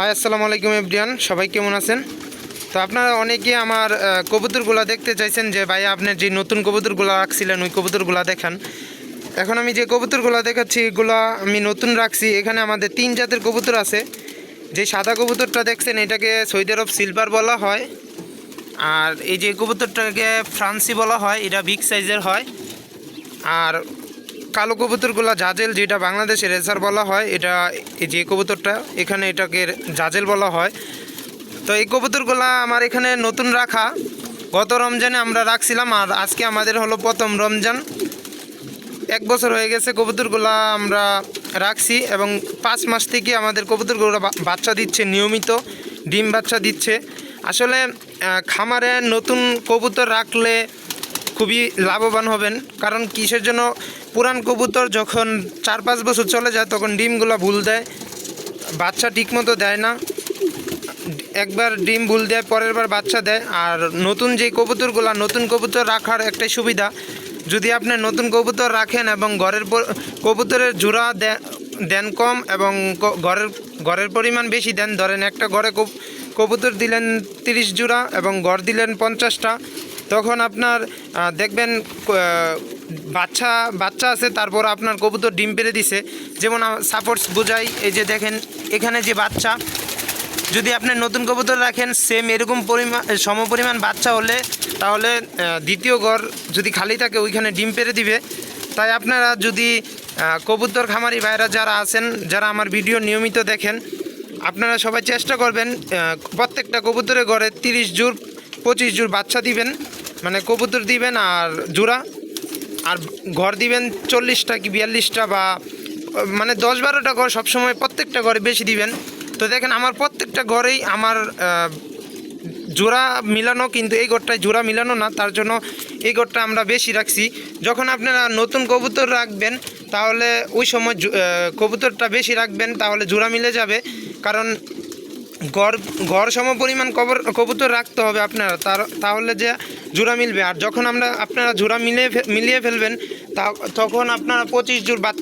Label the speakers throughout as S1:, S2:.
S1: High, আসসালামু আলাইকুম everyone সবাই কেমন আছেন? তো আপনারা অনেকে আমার কবুতরগুলা দেখতে চাইছেন যে, ভাই আপনার যে নতুন কবুতরগুলা রাখছিলেন, ওই কবুতরগুলা দেখান। এখন আমি যে কবুতরগুলা দেখাচ্ছি, এগুলো আমি নতুন রাখছি। এখানে আমাদের তিন জাতের কবুতর আছে। যে সাদা কবুতরটা দেখছেন, এটাকে সৌদি আরব সিলভার বলা হয়। আর এই যে কবুতরটাকে ফ্রান্সি বলা হয়, এটা বিগ সাইজের হয়। আর কালো কবুতরগুলো জাজেল যেটা বাংলাদেশে রেসার বলা হয়, এটা এই যে কবুতরটা, এখানে এটাকে জাজেল বলা হয়। তো এই কবুতরগুলো আমার এখানে নতুন রাখা। গত রমজানে আমরা রাখছিলাম, আর আজকে আমাদের হলো প্রথম রমজান। এক বছর হয়ে গেছে কবুতরগুলো আমরা রাখছি, এবং পাঁচ মাস থেকে আমাদের কবুতরগুলো বাচ্চা দিচ্ছে, নিয়মিত ডিম বাচ্চা দিচ্ছে। আসলে খামারে নতুন কবুতর রাখলে খুবই লাভবান হবেন। কারণ কিসের জন্য? পুরান কবুতর যখন চার পাঁচ বছর চলে যায়, তখন ডিমগুলো ভুল দেয়। বাচ্চা ঠিকমতো দেয় না। একবার ডিম ভুল দেয়, পরের বার বাচ্চা দেয়। আর নতুন যে কবুতরগুলো, নতুন কবুতর রাখার একটাই সুবিধা, যদি আপনি নতুন কবুতর রাখেন এবং ঘরের কবুতরের জোড়া দেন কম এবং ঘরের ঘরের পরিমাণ বেশি দেন, ধরেন একটা ঘরে কবুতর দিলেন তিরিশ জোড়া এবং ঘর দিলেন পঞ্চাশটা তখন আপনার দেখবেন বাচ্চা বাচ্চা আছে, তারপর আপনার কবুতর ডিম পেরে দিছে। যেমন সাপোর্টস বোঝাই, এই যে দেখেন, এখানে যে বাচ্চা, যদি আপনি নতুন কবুতর রাখেন সেম এরকম পরিমাণ সম পরিমাণ বাচ্চা হলে, তাহলে দ্বিতীয় ঘর যদি খালি থাকে, ওইখানে ডিম পেরে দিবে। তাই আপনারা যদি কবুতর খামারি ভাইরা যারা আছেন, যারা আমার ভিডিও নিয়মিত দেখেন, আপনারা সবাই চেষ্টা করবেন প্রত্যেকটা কবুতরের ঘরে তিরিশ জোর পঁচিশ জোর বাচ্চা দিবেন। মানে কবুতর দিবেন আর জোড়া? আর ঘর দিবেন চল্লিশটা কি বিয়াল্লিশটা বা মানে দশ বারোটা ঘর সবসময় প্রত্যেকটা ঘরে বেশি দিবেন। তো দেখেন আমার প্রত্যেকটা ঘরেই আমার জোড়া মিলানো কিন্তু এই ঘরটায় জোড়া মিলানো না, তার জন্য এই ঘরটা আমরা বেশি রাখছি। যখন আপনারা নতুন কবুতর রাখবেন, তাহলে ওই সময় কবুতরটা বেশি রাখবেন, তাহলে জোড়া মিলে যাবে। কারণ ঘর ঘর সম পরিমাণ কবর, কবুতর রাখতে হবে আপনারা। তার, তাহলে যে জোড়া মিলবে। আর যখন আমরা আপনারা জোড়া মিলিয়ে ফে- মিলিয়ে ফেলবেন, তা তখন আপনারা পঁচিশ জোড় বাত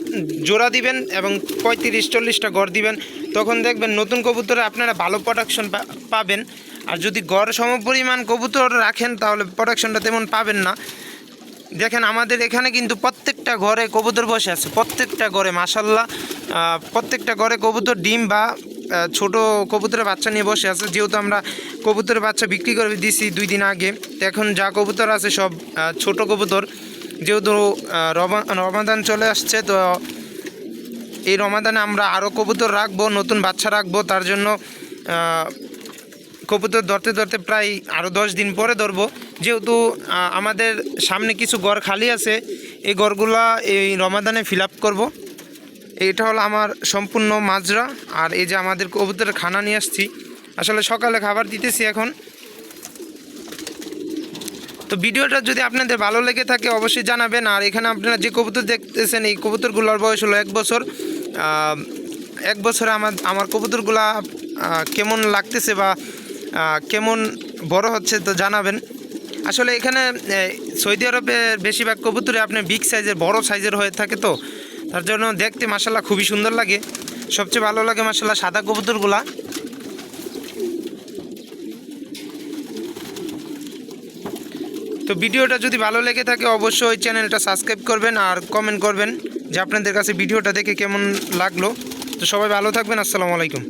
S1: জোড়া দিবেন এবং পঁয়ত্রিশ, চল্লিশটা গড় দিবেন। তখন দেখবেন নতুন কবুতরে আপনারা ভালো প্রোডাকশন পাবেন। আর যদি গড় সম পরিমাণ কবুতর রাখেন, তাহলে প্রোডাকশনটা তেমন পাবেন না। দেখেন, আমাদের এখানে কিন্তু প্রত্যেকটা ঘরে কবুতর বসে আছে। প্রত্যেকটা ঘরে মাসাল্লাহ প্রত্যেকটা ঘরে কবুতর ডিম বা ছোট কবুতরের বাচ্চা নিয়ে বসে আছে। যেহেতু আমরা কবুতরের বাচ্চা বিক্রি করে দিয়েছি দুই দিন আগে এখন যা কবুতর আছে সব ছোট কবুতর। যেহেতু রমা- রমাদান চলে আসছে, তো এই রমাদানে আমরা আরও কবুতর রাখব, নতুন বাচ্চা রাখব। তার জন্য কবুতর ধরতে ধরতে প্রায় আরও দশ দিন পরে ধরবো। যেহেতু আমাদের সামনে কিছু ঘর খালি আছে, এই ঘরগুলা এই রমাদানে ফিল আপ করব। এটা হলো আমার সম্পূর্ণ মাজরা, আর এই যে আমাদের কবুতরের খানা নিয়ে আসছি। আসলে সকালে খাবার দিতেছি এখন। তো ভিডিওটা যদি আপনাদের ভালো লেগে থাকে অবশ্যই জানাবেন, আর এখানে আপনারা যে কবুতর দেখতেছেন, এই কবুতরগুলোর বয়স হলো এক বছর। এক বছরে আমার আমার কবুতরগুলা কেমন লাগতেছে বা কেমন বড় হচ্ছে তো জানাবেন। আসলে এখানে সৌদি আরবের বেশিরভাগ কবুতরে আপনি বিগ সাইজের বড় সাইজের হয়ে থাকে তো। তার জন্য দেখতে মাসাল্লাহ খুবই সুন্দর লাগে। সবচেয়ে ভালো লাগে মাসাল্লাহ সাদা কবুতরগুলা। তো ভিডিওটা যদি ভালো লেগে থাকে অবশ্যই চ্যানেলটা সাবস্ক্রাইব করবেন আর কমেন্ট করবেন যে আপনাদের কাছে ভিডিওটা দেখে কেমন লাগল। তো সবাই ভালো থাকবেন, আসসালামু আলাইকুম।